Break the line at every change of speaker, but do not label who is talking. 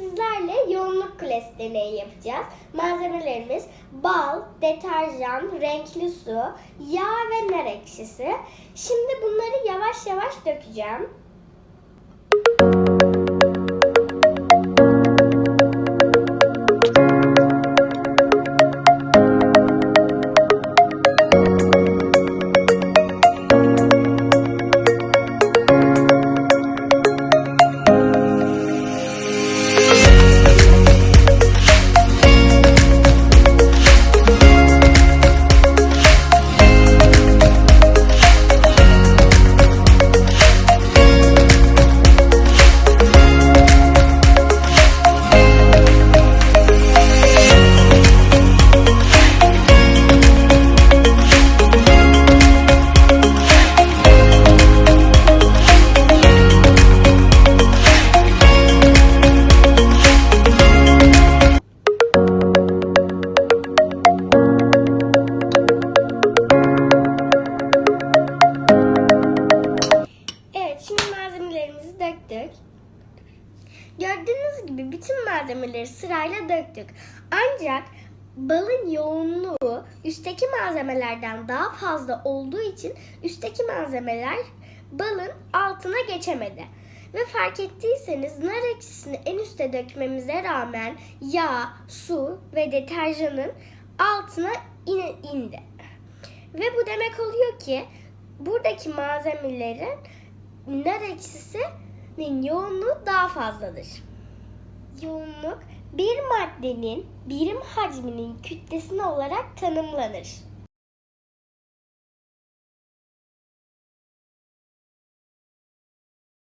sizlerle yoğunluk kulesi deneyi yapacağız. Malzemelerimiz bal, deterjan, renkli su, yağ ve nar ekşisi. Şimdi bunları yavaş yavaş dökeceğim. Gördüğünüz gibi bütün malzemeleri sırayla döktük. Ancak balın yoğunluğu üstteki malzemelerden daha fazla olduğu için üstteki malzemeler balın altına geçemedi. Ve fark ettiyseniz nar ekşisini en üste dökmemize rağmen yağ, su ve deterjanın altına in- indi. Ve bu demek oluyor ki buradaki malzemelerin nar ekşisinin yoğunluğu daha fazladır. Yoğunluk bir maddenin birim hacminin kütlesine olarak tanımlanır.